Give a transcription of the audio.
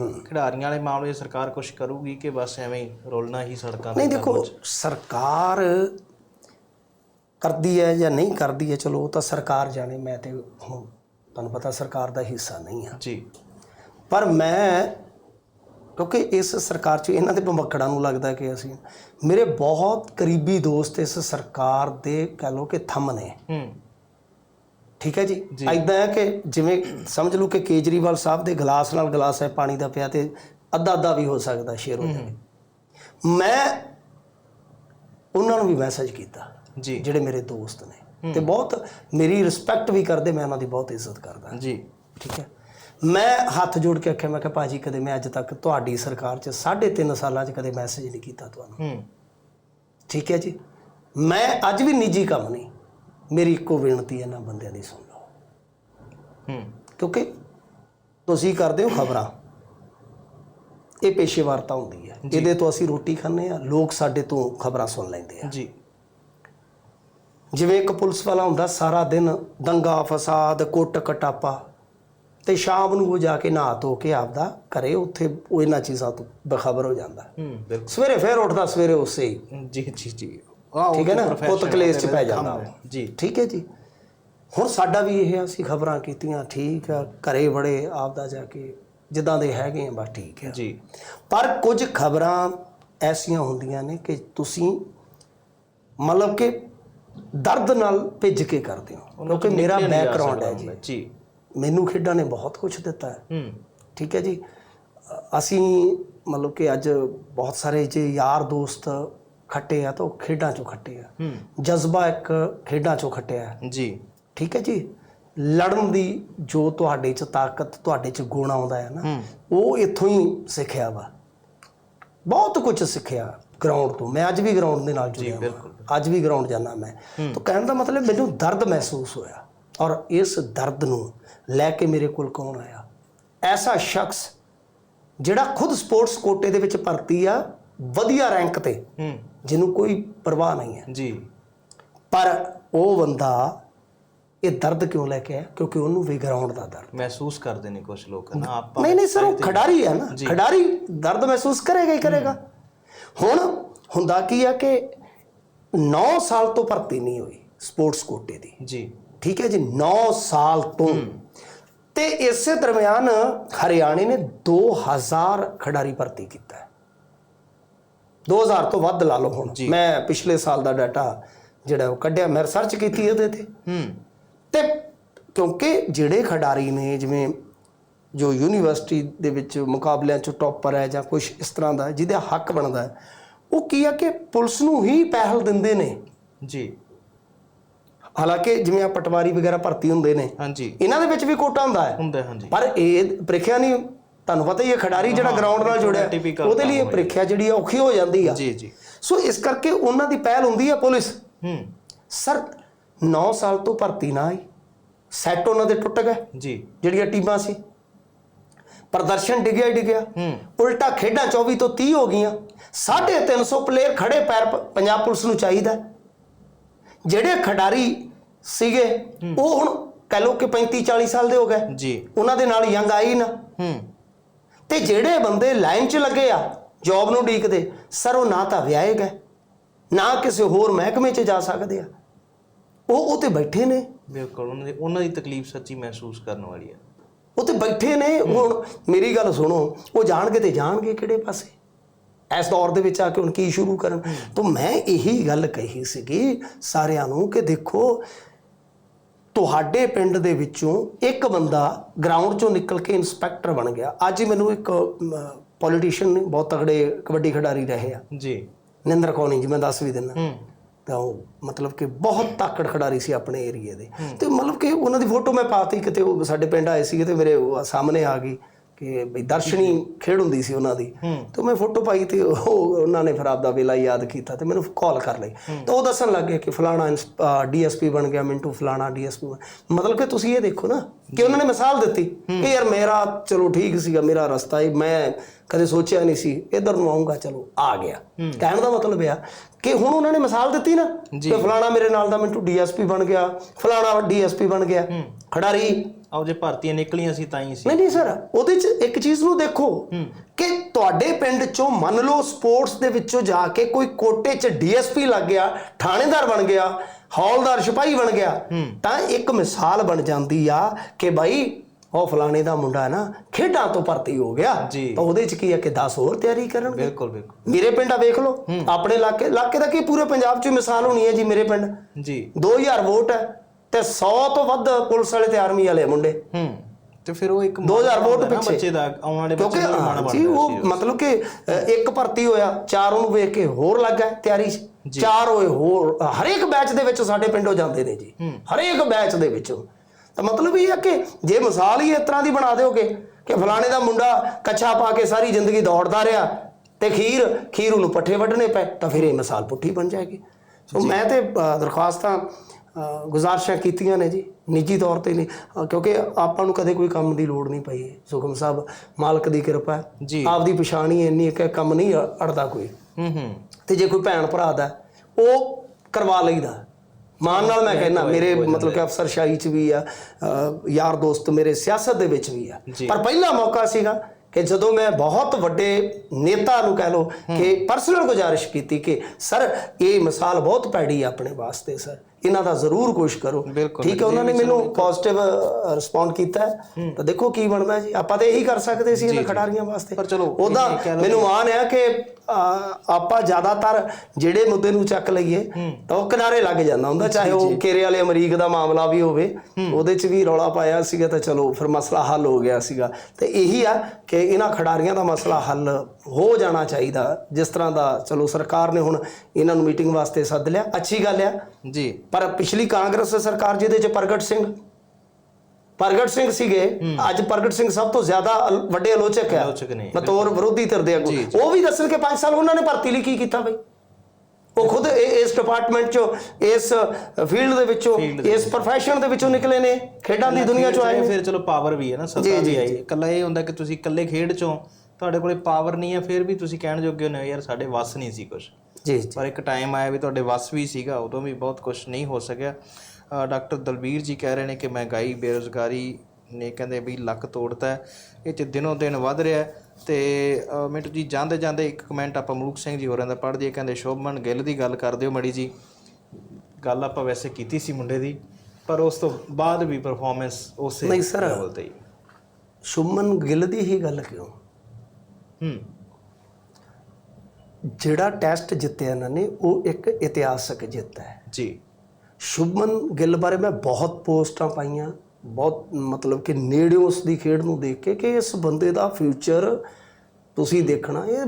ਖਿਡਾਰੀਆਂ ਵਾਲੇ ਮਾਮਲੇ ਸਰਕਾਰ ਕੁਝ ਕਰੂਗੀ ਕਿ ਬਸ ਐਵੇਂ ਹੀ ਰੋਲਣਾ ਹੀ ਸੜਕਾਂ ਤੇ ਨਹੀਂ ਦੇਖੋ? ਸਰਕਾਰ ਕਰਦੀ ਹੈ ਜਾਂ ਨਹੀਂ ਕਰਦੀ ਹੈ ਚਲੋ ਉਹ ਤਾਂ ਸਰਕਾਰ ਜਾਣੇ ਮੈਂ ਤੇ ਹੁਣ ਤੁਹਾਨੂੰ ਪਤਾ ਸਰਕਾਰ ਦਾ ਹਿੱਸਾ ਨਹੀਂ ਆ। ਜੀ। ਪਰ ਮੈਂ ਕਿਉਂਕਿ ਇਸ ਸਰਕਾਰ 'ਚ ਇਹਨਾਂ ਦੇ ਭਮਕੜਾਂ ਨੂੰ ਲੱਗਦਾ ਕਿ ਅਸੀਂ ਮੇਰੇ ਬਹੁਤ ਕਰੀਬੀ ਦੋਸਤ ਇਸ ਸਰਕਾਰ ਦੇ ਕਹ ਲਓ ਕਿ ਥੰਮ ਨੇ। ਹੂੰ। ਠੀਕ ਹੈ ਜੀ? ਐਦਾਂ ਹੈ ਕਿ ਜਿਵੇਂ ਸਮਝ ਲਓ ਕਿ ਕੇਜਰੀਵਾਲ ਸਾਹਿਬ ਦੇ ਗਲਾਸ ਨਾਲ ਗਲਾਸ ਹੈ ਪਾਣੀ ਦਾ ਪਿਆ ਤੇ ਅੱਧਾ ਅੱਧਾ ਵੀ ਹੋ ਸਕਦਾ ਸ਼ੇਅਰ ਹੋ ਜਾਵੇ। ਮੈਂ ਉਹਨਾਂ ਨੂੰ ਵੀ ਮੈਸੇਜ ਕੀਤਾ ਜੀ। ਜਿਹੜੇ ਮੇਰੇ ਦੋਸਤ ਨੇ। ਤੇ ਬਹੁਤ ਮੇਰੀ ਰਿਸਪੈਕਟ ਵੀ ਕਰਦੇ ਮੈਂ ਉਹਨਾਂ ਦੀ ਬਹੁਤ ਇੱਜ਼ਤ ਕਰਦਾ। ਜੀ। ਠੀਕ ਹੈ? ਮੈਂ ਹੱਥ ਜੋੜ ਕੇ ਆਖਿਆ ਮੈਂ ਕਿਹਾ ਭਾਜੀ ਕਦੇ ਮੈਂ ਅੱਜ ਤੱਕ ਤੁਹਾਡੀ ਸਰਕਾਰ 'ਚ 3.5 ਸਾਲਾਂ 'ਚ ਕਦੇ ਮੈਸੇਜ ਨਹੀਂ ਕੀਤਾ ਤੁਹਾਨੂੰ। ਹੂੰ। ਠੀਕ ਹੈ ਜੀ? ਮੈਂ ਅੱਜ ਵੀ ਨਿੱਜੀ ਕੰਮ ਨਹੀਂ। ਮੇਰੀ ਇੱਕੋ ਬੇਨਤੀ ਹੈ ਇਹਨਾਂ ਬੰਦਿਆਂ ਦੀ ਸੁਣ ਲਓ। ਹੂੰ। ਕਿਉਂਕਿ ਤੁਸੀਂ ਕਰਦੇ ਹੋ ਖਬਰਾਂ। ਇਹ ਪੇਸ਼ੇਵਾਰਤਾ ਹੁੰਦੀ ਹੈ। ਇਹਦੇ ਤੋਂ ਅਸੀਂ ਰੋਟੀ ਖਾਂਦੇ ਆ ਲੋਕ ਸਾਡੇ ਤੋਂ ਖਬਰਾਂ ਸੁਣ ਲੈਂਦੇ ਆ। ਜੀ। ਜਿਵੇਂ ਇੱਕ ਪੁਲਿਸ ਵਾਲਾ ਹੁੰਦਾ ਸਾਰਾ ਦਿਨ ਦੰਗਾ ਫਸਾਦ ਕੁੱਟ ਕਟਾਪਾ ਤੇ ਸ਼ਾਮ ਨੂੰ ਉਹ ਜਾ ਕੇ ਨਹਾ ਧੋ ਕੇ ਆਪਦਾ ਘਰੇ ਉੱਥੇ ਉਹ ਇਹਨਾਂ ਚੀਜ਼ਾਂ ਤੋਂ ਬਖਬਰ ਹੋ ਜਾਂਦਾ। ਹੂੰ ਬਿਲਕੁਲ। ਸਵੇਰੇ ਫੇਰ ਉੱਠਦਾ ਸਵੇਰੇ ਉਸੇ ਹੀ। ਜੀ ਜੀ ਜੀ। ਠੀਕ ਹੈ ਨਾ? ਉਹ ਤਕਲੇਸ਼ ਚ ਪੈ ਜਾਂਦਾ। ਜੀ। ਠੀਕ ਹੈ ਜੀ। ਹੁਣ ਸਾਡਾ ਵੀ ਇਹ ਆ, ਅਸੀਂ ਖਬਰਾਂ ਕੀਤੀਆਂ ਠੀਕ ਆ ਘਰੇ ਬੜੇ ਆਪਦਾ ਜਾ ਕੇ ਜਿੱਦਾਂ ਦੇ ਹੈਗੇ ਆ ਬਸ ਠੀਕ ਹੈ ਜੀ। ਪਰ ਕੁਝ ਖਬਰਾਂ ਐਸੀਆਂ ਹੁੰਦੀਆਂ ਨੇ ਕਿ ਤੁਸੀਂ ਮਤਲਬ ਕਿ ਦਰਦ ਨਾਲ ਭਿੱਜ ਕੇ ਕਰਦੇ ਹੋ। ਕਿਉਂਕਿ ਮੇਰਾ ਬੈਕਗ੍ਰਾਉਂਡ ਹੈ ਜੀ। ਜੀ। ਮੈਨੂੰ ਖੇਡਾਂ ਨੇ ਬਹੁਤ ਕੁਝ ਦਿੱਤਾ ਹੈ। ਹੂੰ। ਠੀਕ ਹੈ ਜੀ। ਅਸੀਂ ਮਤਲਬ ਕਿ ਅੱਜ ਬਹੁਤ ਸਾਰੇ ਜੇ ਯਾਰ ਦੋਸਤ ਖੱਟੇ ਆ ਤਾਂ ਉਹ ਖੇਡਾਂ ਚੋਂ ਖੱਟੇ ਆ। ਜਜ਼ਬਾ ਇੱਕ ਖੇਡਾਂ ਚੋਂ ਖੱਟਿਆ ਜੀ। ਠੀਕ ਹੈ ਜੀ? ਲੜਨ ਦੀ ਜੋ ਤੁਹਾਡੇ ਚ ਤਾਕਤ ਤੁਹਾਡੇ ਚ ਗੁਣ ਆਉਂਦਾ ਹੈ ਨਾ ਉਹ ਇੱਥੋਂ ਹੀ ਸਿੱਖਿਆ ਵਾ। ਬਹੁਤ ਕੁਝ ਸਿੱਖਿਆ ਗਰਾਊਂਡ ਤੋਂ। ਮੈਂ ਅੱਜ ਵੀ ਗਰਾਊਂਡ ਦੇ ਨਾਲ ਜੁੜਿਆ ਅੱਜ ਵੀ ਗਰਾਊਂਡ ਜਾਂਦਾ ਮੈਂ। ਤਾਂ ਕਹਿਣ ਦਾ ਮਤਲਬ ਮੈਨੂੰ ਦਰਦ ਮਹਿਸੂਸ ਹੋਇਆ ਔਰ ਇਸ ਦਰਦ ਨੂੰ ਲੈ ਕੇ ਮੇਰੇ ਕੋਲ ਕੌਣ ਆਇਆ? ਐਸਾ ਸ਼ਖਸ ਜਿਹੜਾ ਖੁਦ ਸਪੋਰਟਸ ਕੋਟੇ ਦੇ ਵਿੱਚ ਭਰਤੀ ਆ ਵਧੀਆ ਰੈਂਕ ਤੇ। ਹੂੰ। ਜਿਹਨੂੰ ਕੋਈ ਪਰਵਾਹ ਨਹੀਂ ਹੈ। ਜੀ। ਪਰ ਉਹ ਬੰਦਾ ਇਹ ਦਰਦ ਕਿਉਂ ਲੈ ਕੇ ਆਇਆ? ਕਿਉਂਕਿ ਉਹਨੂੰ ਵੀ ਗਰਾਊਂਡ ਦਾ ਦਰਦ। ਮਹਿਸੂਸ ਕਰਦੇ ਨੇ ਕੁਝ ਲੋਕ ਨਾ ਆਪਾਂ ਨਹੀਂ ਨਹੀਂ ਸਰ ਉਹ ਖਿਡਾਰੀ ਹੈ ਨਾ। ਖਿਡਾਰੀ ਦਰਦ ਮਹਿਸੂਸ ਕਰੇਗਾ ਹੀ ਕਰੇਗਾ। ਹੁਣ ਹੁੰਦਾ ਕੀ ਆ ਕਿ 9 ਸਾਲ ਤੋਂ ਭਰਤੀ ਨਹੀਂ ਹੋਈ ਸਪੋਰਟਸ ਕੋਟੇ ਦੀ। ਜੀ। ਠੀਕ ਹੈ ਜੀ 9 ਸਾਲ ਤੋਂ। ਤੇ ਇਸੇ ਦਰਮਿਆਨ ਹਰਿਆਣੇ ਨੇ 2000 ਖਿਡਾਰੀ ਭਰਤੀ ਕੀਤਾ 2000 ਤੋਂ ਵੱਧ ਲਾ ਲਓ ਹੁਣ। ਮੈਂ ਪਿਛਲੇ ਸਾਲ ਦਾ ਡਾਟਾ ਜਿਹੜਾ ਉਹ ਕੱਢਿਆ ਮੈਂ ਰਿਸਰਚ ਕੀਤੀ ਇਹਦੇ ਤੇ। ਹੂੰ। ਤੇ ਕਿਉਂਕਿ ਜਿਹੜੇ ਖਿਡਾਰੀ ਨੇ ਜਿਵੇਂ ਜੋ ਯੂਨੀਵਰਸਿਟੀ ਦੇ ਵਿੱਚ ਮੁਕਾਬਲਿਆਂ 'ਚ ਟੌਪਰ ਹੈ ਜਾਂ ਕੁਝ ਇਸ ਤਰ੍ਹਾਂ ਦਾ ਜਿਹਦਾ ਹੱਕ ਬਣਦਾ ਹੈ ਉਹ ਕੀ ਆ ਕਿ ਪੁਲਿਸ ਨੂੰ ਹੀ ਪਹਿਲ ਦਿੰਦੇ ਨੇ। ਜੀ। ਹਾਲਾਂਕਿ ਜਿਵੇਂ ਆ ਪਟਵਾਰੀ ਵਗੈਰਾ ਭਰਤੀ ਹੁੰਦੇ ਨੇ ਹਾਂਜੀ। ਇਹਨਾਂ ਦੇ ਵਿੱਚ ਵੀ ਕੋਟਾ ਹੁੰਦਾ ਹੈ। ਹੁੰਦਾ ਹਾਂਜੀ। ਪਰ ਇਹ ਪ੍ਰੀਖਿਆ ਨਹੀਂ ਤੁਹਾਨੂੰ ਪਤਾ ਹੀ ਹੈ ਖਿਡਾਰੀ ਜਿਹੜਾ ਗਰਾਊਂਡ ਨਾਲ ਜੁੜਿਆ ਉਹਦੇ ਲਈ ਇਹ ਪ੍ਰੀਖਿਆ ਜਿਹੜੀ ਆ ਔਖੀ ਹੋ ਜਾਂਦੀ ਆ। ਜੀ ਜੀ। ਸੋ ਇਸ ਕਰਕੇ ਉਹਨਾਂ ਦੀ ਪਹਿਲ ਹੁੰਦੀ ਹੈ ਪੁਲਿਸ। ਹੂੰ। ਸਰ 9 ਸਾਲ ਤੋਂ ਭਰਤੀ ਨਾ ਆਈ। ਸੈੱਟ ਉਹਨਾਂ ਦੇ ਟੁੱਟ ਗਏ। ਜੀ। ਜਿਹੜੀਆਂ ਟੀਮਾਂ ਸੀ। ਪ੍ਰਦਰਸ਼ਨ ਡਿੱਗਿਆ ਡਿੱਗਿਆ। ਉਲਟਾ ਖੇਡਾਂ 24 ਤੋਂ 30 ਹੋ ਗਈਆਂ। 350 ਪਲੇਅਰ ਖੜੇ ਪੈਰ ਪੰਜਾਬ ਪੁਲਿਸ ਨੂੰ ਚਾਹੀਦਾ। ਜਿਹੜੇ ਖਿਡਾਰੀ ਸੀਗੇ ਉਹ ਹੁਣ ਕਹ ਲਓ ਕਿ 35 40 ਸਾਲ ਦੇ ਹੋ ਗਏ। ਜੀ। ਉਹਨਾਂ ਦੇ ਨਾਲ ਯੰਗ ਆਈ ਨਾ। ਹੂੰ। ਤੇ ਜਿਹੜੇ ਬੰਦੇ ਲਾਈਨ 'ਚ ਲੱਗੇ ਆ ਜੌਬ ਨੂੰ ਡੀਕਦੇ ਸਰ ਉਹ ਨਾ ਤਾਂ ਵਿਆਹੇ ਗਏ ਨਾ ਕਿਸੇ ਹੋਰ ਮਹਿਕਮੇ 'ਚ ਜਾ ਸਕਦੇ ਆ। ਉਹ ਉਹ ਤੇ ਬੈਠੇ ਨੇ। ਬਿਲਕੁਲ ਉਹਨਾਂ ਦੀ ਉਹਨਾਂ ਦੀ ਤਕਲੀਫ ਸੱਚੀ ਮਹਿਸੂਸ ਕਰਨ ਵਾਲੀ ਹੈ ਉਹ ਤੇ ਬੈਠੇ ਨੇ ਹੁਣ ਮੇਰੀ ਗੱਲ ਸੁਣੋ ਉਹ ਜਾਣਗੇ ਤੇ ਜਾਣਗੇ ਕਿਹੜੇ ਪਾਸੇ। ਇਸ ਦੌਰ ਦੇ ਵਿੱਚ ਆ ਕੇ ਹੁਣ ਕੀ ਸ਼ੁਰੂ ਕਰਨ। ਤਾਂ ਮੈਂ ਇਹੀ ਗੱਲ ਕਹੀ ਸੀਗੀ ਸਾਰਿਆਂ ਨੂੰ ਕਿ ਦੇਖੋ ਤੁਹਾਡੇ ਪਿੰਡ ਦੇ ਵਿੱਚੋਂ ਇੱਕ ਬੰਦਾ ਗਰਾਊਂਡ ਚੋਂ ਨਿਕਲ ਕੇ ਇਨਸਪੈਕਟਰ ਬਣ ਗਿਆ। ਅੱਜ ਹੀ ਮੈਨੂੰ ਇੱਕ ਪੋਲੀਟੀਸ਼ੀਅਨ ਬਹੁਤ ਤਗੜੇ ਕਬੱਡੀ ਖਿਡਾਰੀ ਰਹੇ ਆ। ਜੀ। ਨਿੰਦਰ ਕੌਣੀ ਜੀ ਮੈਂ ਦੱਸ ਵੀ ਦਿੰਦਾ। ਤਾਂ ਉਹ ਮਤਲਬ ਕਿ ਬਹੁਤ ਤਾਕੜ ਖਿਡਾਰੀ ਸੀ ਆਪਣੇ ਏਰੀਏ ਦੇ। ਤੇ ਮਤਲਬ ਕਿ ਉਹਨਾਂ ਦੀ ਫੋਟੋ ਮੈਂ ਪਾਤੀ ਕਿਤੇ ਉਹ ਸਾਡੇ ਪਿੰਡ ਆਏ ਸੀਗੇ ਤੇ ਮੇਰੇ ਸਾਹਮਣੇ ਆ ਗਈ। ਕਿ ਬਈ ਦਰਸ਼ਨੀ ਖੇਡ ਹੁੰਦੀ ਸੀ ਉਹਨਾਂ ਦੀ। ਤੇ ਮੈਂ ਫੋਟੋ ਪਾਈ ਤੇ ਉਹ ਉਹਨਾਂ ਨੇ ਫਿਰ ਆਪਦਾ ਵੇਲਾ ਯਾਦ ਕੀਤਾ ਤੇ ਮੈਨੂੰ ਕਾਲ ਕਰ ਲਈ। ਤਾਂ ਉਹ ਦੱਸਣ ਲੱਗ ਗਏ ਕਿ ਫਲਾਣਾ ਡੀਐਸਪੀ ਬਣ ਗਿਆ ਮਿੰਟੂ ਫਲਾਣਾ ਡੀਐਸਪੀ ਮਤਲਬ ਕਿ ਤੁਸੀਂ ਇਹ ਦੇਖੋ ਨਾ ਕਿ ਉਹਨਾਂ ਨੇ ਮਿਸਾਲ ਦਿੱਤੀ ਕਿ ਯਾਰ ਮੇਰਾ ਚਲੋ ਠੀਕ ਸੀਗਾ ਮੇਰਾ ਰਸਤਾ ਹੀ ਮੈਂ ਕਦੇ ਸੋਚਿਆ ਨਹੀਂ ਸੀ ਇਧਰ ਨੂੰ ਆਉਂਗਾ ਚਲੋ ਆ ਗਿਆ। ਕਹਿਣ ਦਾ ਮਤਲਬ ਇਹ ਆ ਕਿ ਹੁਣ ਉਹਨਾਂ ਨੇ ਮਿਸਾਲ ਦਿੱਤੀ ਨਾ ਕਿ ਫਲਾਣਾ ਮੇਰੇ ਨਾਲ ਦਾ ਮਿੰਟੂ ਡੀਐਸਪੀ ਬਣ ਗਿਆ ਫਲਾਣਾ ਡੀਐਸਪੀ ਬਣ ਗਿਆ। ਆਓ ਜੇ ਭਰਤੀਆਂ ਨਿਕਲੀਆਂ ਸੀ ਤਾਂ ਹੀ ਸੀ। ਨਹੀਂ ਨਹੀਂ ਸਰ ਉਹਦੇ 'ਚ ਇੱਕ ਚੀਜ਼ ਨੂੰ ਦੇਖੋ ਕਿ ਤੁਹਾਡੇ ਪਿੰਡ 'ਚੋਂ ਮੰਨ ਲਓ ਸਪੋਰਟਸ ਦੇ ਵਿੱਚੋਂ ਜਾ ਕੇ ਕੋਈ ਕੋਟੇ 'ਚ ਡੀਐਸਪੀ ਲੱਗ ਗਿਆ ਥਾਣੇਦਾਰ ਬਣ ਗਿਆ ਹੌਲਦਾਰ ਸਿਪਾਹੀ ਬਣ ਗਿਆ ਤਾਂ ਇੱਕ ਮਿਸਾਲ ਬਣ ਜਾਂਦੀ ਆ ਕਿ ਭਾਈ ਉਹ ਫਲਾਣੇ ਦਾ ਮੁੰਡਾ ਨਾ ਖੇਡਾਂ ਤੋਂ ਭਰਤੀ ਹੋ ਗਿਆ। ਤਾਂ ਉਹਦੇ 'ਚ ਕੀ ਹੈ ਕਿ 10 ਹੋਰ ਤਿਆਰੀ ਕਰਨਗੇ? ਬਿਲਕੁਲ ਬਿਲਕੁਲ। ਮੇਰੇ ਪਿੰਡ ਆ ਵੇਖ ਲਓ ਆਪਣੇ ਇਲਾਕੇ ਇਲਾਕੇ ਦਾ ਕੀ ਪੂਰੇ ਪੰਜਾਬ 'ਚ ਮਿਸਾਲ ਹੋਣੀ ਹੈ ਜੀ ਮੇਰੇ ਪਿੰਡ? ਜੀ। 2000 ਵੋਟ ਹੈ। ਤੇ 100 ਤੋਂ ਵੱਧ ਪੁਲਿਸ ਵਾਲੇ ਤੇ ਆਰਮੀ ਵਾਲੇ ਆ ਮੁੰਡੇ। ਹੂੰ ਤੇ ਫਿਰ ਉਹ ਇੱਕ 2000 ਵੋਟ ਨਾ ਪਿੱਛੇ। ਬੱਚੇ ਦਾ ਆਉਣ ਵਾਲੇ ਬੱਚੇ ਦਾ ਮਾਣ ਹਾਂ, ਜੀ ਬਣਦਾ ਉਹ ਮਤਲਬ ਕਿ ਇੱਕ ਭਰਤੀ ਹੋਇਆ ਚਾਰ ਉਹਨੂੰ ਵੇਖ ਕੇ ਹੋਰ ਲੱਗ ਗਿਆ ਤਿਆਰੀ ਚਾਰ ਹੋਏ ਹੋਰ ਹਰੇਕ ਬੈਚ ਦੇ ਵਿੱਚ ਸਾਡੇ ਪਿੰਡੋਂ ਜਾਂਦੇ ਨੇ ਜੀ। ਹਰੇਕ ਬੈਚ ਦੇ ਵਿੱਚੋਂ। ਤਾਂ ਮਤਲਬ ਇਹ ਹੈ ਕਿ ਜੇ ਮਿਸਾਲ ਹੀ ਇਸ ਤਰ੍ਹਾਂ ਦੀ ਬਣਾ ਦਿਓਗੇ ਕਿ ਫਲਾਣੇ ਦਾ ਮੁੰਡਾ ਕੱਛਾ ਪਾ ਕੇ ਸਾਰੀ ਜ਼ਿੰਦਗੀ ਦੌੜਦਾ ਰਿਹਾ ਤੇ ਖੀਰ ਖੀਰ ਉਹਨੂੰ ਪੱਠੇ ਵੱਢਣੇ ਪਏ ਤਾਂ ਫਿਰ ਇਹ ਮਿਸਾਲ ਪੁੱਠੀ ਬਣ ਜਾਏਗੀ। ਸੋ ਮੈਂ ਤੇ ਦਰਖਾਸਤਾਂ ਗੁਜ਼ਾਰਿਸ਼ਾਂ ਕੀਤੀਆਂ ਨੇ ਜੀ ਨਿੱਜੀ ਤੌਰ ਤੇ ਨਹੀਂ ਅ, ਕਿਉਂਕਿ ਆਪਾਂ ਨੂੰ ਕਦੇ ਕੋਈ ਕੰਮ ਦੀ ਲੋੜ ਨਹੀਂ ਪਈ ਸੁਖਮ ਸਾਹਿਬ ਮਾਲਕ ਦੀ ਕਿਰਪਾ ਜੀ। ਆਪਦੀ ਪਛਾਣੀ ਇੰਨੀ ਹੈ ਕਿ ਕੰਮ ਨਹੀਂ ਅੜਦਾ ਕੋਈ। ਹੂੰ ਹੂੰ। ਤੇ ਜੇ ਕੋਈ ਭੈਣ ਭਰਾ ਦਾ ਉਹ ਕਰਵਾ ਲਈਦਾ। ਮਾਨ ਨਾਲ ਮੈਂ ਕਹਿੰਦਾ ਮੇਰੇ ਮਤਲਬ ਕਿ ਅਫਸਰ ਸ਼ਾਹੀ ਚ ਵੀ ਆ ਯਾਰ ਦੋਸਤ ਮੇਰੇ ਸਿਆਸਤ ਦੇ ਵਿੱਚ ਵੀ ਆ। ਪਰ ਪਹਿਲਾ ਮੌਕਾ ਸੀਗਾ ਕਿ ਜਦੋਂ ਮੈਂ ਬਹੁਤ ਵੱਡੇ ਨੇਤਾ ਨੂੰ ਕਹਿ ਲੋ ਕਿ ਪਰਸਨਲ ਗੁਜ਼ਾਰਿਸ਼ ਕੀਤੀ ਕਿ ਸਰ ਇਹ ਮਿਸਾਲ ਬਹੁਤ ਪੈੜੀ ਹੈ ਆਪਣੇ ਵਾਸਤੇ ਸਰ। ਇਹਨਾਂ ਦਾ ਜ਼ਰੂਰ ਕੋਸ਼ਿਸ਼ ਕਰੋ। ਠੀਕ ਹੈ ਉਹਨਾਂ ਨੇ ਮੈਨੂੰ ਪੋਜ਼ਿਟਿਵ ਰਿਸਪੌਂਡ ਕੀਤਾ। ਤਾਂ ਦੇਖੋ ਕੀ ਬਣਦਾ ਜੀ। ਆਪਾਂ ਤਾਂ ਇਹੀ ਕਰ ਸਕਦੇ ਸੀ ਇਹਨਾਂ ਖਿਡਾਰੀਆਂ ਵਾਸਤੇ। ਪਰ ਚਲੋ, ਉਹਦਾ ਮੈਨੂੰ ਮਾਣ ਹੈ ਕਿ ਆਪਾਂ ਜ਼ਿਆਦਾਤਰ ਜਿਹੜੇ ਮੁੱਦੇ ਨੂੰ ਚੱਕ ਲਈਏ ਤਾਂ ਉਹ ਕਿਨਾਰੇ ਲੱਗ ਜਾਂਦਾ ਹੁੰਦਾ ਚਾਹੇ ਉਹ ਕੇਰੇ ਵਾਲੇ ਅਮਰੀਕ ਦਾ ਮਾਮਲਾ ਵੀ ਹੋਵੇ ਉਹਦੇ 'ਚ ਵੀ ਰੌਲਾ ਪਾਇਆ ਸੀਗਾ ਤਾਂ ਚਲੋ ਫਿਰ ਮਸਲਾ ਹੱਲ ਹੋ ਗਿਆ ਸੀਗਾ। ਤੇ ਇਹੀ ਆ ਕਿ ਇਹਨਾਂ ਖਿਡਾਰੀਆਂ ਦਾ ਮਸਲਾ ਹੱਲ ਹੋ ਜਾਣਾ ਚਾਹੀਦਾ ਜਿਸ ਤਰ੍ਹਾਂ ਦਾ ਚਲੋ ਸਰਕਾਰ ਨੇ ਹੁਣ ਇਹਨਾਂ ਨੂੰ ਮੀਟਿੰਗ ਵਾਸਤੇ ਸੱਦ ਲਿਆ ਅੱਛੀ ਗੱਲ ਆ। ਜੀ। ਪਰ ਪਿਛਲੀ ਕਾਂਗਰਸ ਸਰਕਾਰ ਜਿਹਦੇ 'ਚ ਪ੍ਰਗਟ ਸਿੰਘ ਪ੍ਰਗਟ ਸਿੰਘ ਸੀਗੇ ਅੱਜ ਪ੍ਰਗਟ ਸਿੰਘ ਸਭ ਤੋਂ ਜ਼ਿਆਦਾ ਵੱਡੇ ਆਲੋਚਕ ਹੈ ਬਤੌਰ ਵਿਰੋਧੀ ਧਿਰ ਦੇ ਅੱਗੋਂ। ਉਹ ਵੀ ਦੱਸਣ ਕਿ 5 ਸਾਲ ਉਹਨਾਂ ਨੇ ਭਰਤੀ ਲਈ ਕੀ ਕੀਤਾ ਬਈ। ਉਹ ਖੁਦ ਇਸ ਡਿਪਾਰਟਮੈਂਟ ਚੋਂ ਇਸ ਫੀਲਡ ਦੇ ਵਿੱਚੋਂ ਇਸ profession ਦੇ ਵਿੱਚੋਂ ਨਿਕਲੇ ਨੇ ਖੇਡਾਂ ਦੀ ਦੁਨੀਆ ਚੋਂ ਆਏ ਨੇ। ਫਿਰ ਚਲੋ ਪਾਵਰ ਵੀ ਹੈ ਨਾ ਸੱਤਾ ਵੀ ਆਈ। ਇਕੱਲਾ ਇਹ ਹੁੰਦਾ ਕਿ ਤੁਸੀਂ ਇਕੱਲੇ ਖੇਡ ਚੋਂ ਤੁਹਾਡੇ ਕੋਲੇ ਪਾਵਰ ਨਹੀਂ ਹੈ ਫਿਰ ਵੀ ਤੁਸੀਂ ਕਹਿਣ ਜੋਗੇ ਹੋ ਯਾਰ ਸਾਡੇ ਵੱਸ ਨਹੀਂ ਸੀ ਕੁਝ ਜੀ ਜੀ। ਪਰ ਇੱਕ ਟਾਈਮ ਆਇਆ ਵੀ ਤੁਹਾਡੇ ਵੱਸ ਵੀ ਸੀਗਾ ਉਦੋਂ ਵੀ ਬਹੁਤ ਕੁਝ ਨਹੀਂ ਹੋ ਸਕਿਆ। ਡਾਕਟਰ ਦਲਬੀਰ ਜੀ ਕਹਿ ਰਹੇ ਨੇ ਕਿ ਮਹਿੰਗਾਈ ਬੇਰੁਜ਼ਗਾਰੀ ਨੇ ਕਹਿੰਦੇ ਵੀ ਲੱਕ ਤੋੜਤਾ ਹੈ। ਇਹ ਚ ਦਿਨੋਂ ਦਿਨ ਵੱਧ ਰਿਹਾ ਹੈ। ਤੇ ਮਿੰਟੂ ਜੀ ਜਾਂਦੇ ਜਾਂਦੇ ਇੱਕ ਕਮੈਂਟ ਆਪਾਂ ਮਲੂਕ ਸਿੰਘ ਜੀ ਹੋਰਾਂ ਦਾ ਪੜ੍ਹ ਦਈਏ ਕਹਿੰਦੇ ਸ਼ੋਭਮਨ ਗਿੱਲ ਦੀ ਗੱਲ ਕਰ ਦਿਓ ਮੜੀ ਜੀ। ਗੱਲ ਆਪਾਂ ਵੈਸੇ ਕੀਤੀ ਸੀ ਮੁੰਡੇ ਦੀ ਪਰ ਉਸ ਤੋਂ ਬਾਅਦ ਵੀ ਪਰਫਾਰਮੈਂਸ ਉਸੇ ਨਹੀਂ ਹੀ। ਸ਼ੁਭਮਨ ਗਿੱਲ ਦੀ ਹੀ ਗੱਲ ਕਿਉਂ? ਹੂੰ। ਜਿਹੜਾ ਟੈਸਟ ਜਿੱਤਿਆ ਇਹਨਾਂ ਨੇ ਉਹ ਇੱਕ ਇਤਿਹਾਸਕ ਜਿੱਤ ਹੈ। ਜੀ। ਸ਼ੁਭਮਨ ਗਿੱਲ ਬਾਰੇ ਮੈਂ ਬਹੁਤ ਪੋਸਟਾਂ ਪਾਈਆਂ ਬਹੁਤ ਮਤਲਬ ਕਿ ਨੇੜਿਓਂ ਉਸ ਦੀ ਖੇਡ ਨੂੰ ਦੇਖ ਕੇ ਕਿ ਇਸ ਬੰਦੇ ਦਾ ਫਿਊਚਰ ਤੁਸੀਂ ਦੇਖਣਾ ਇਹ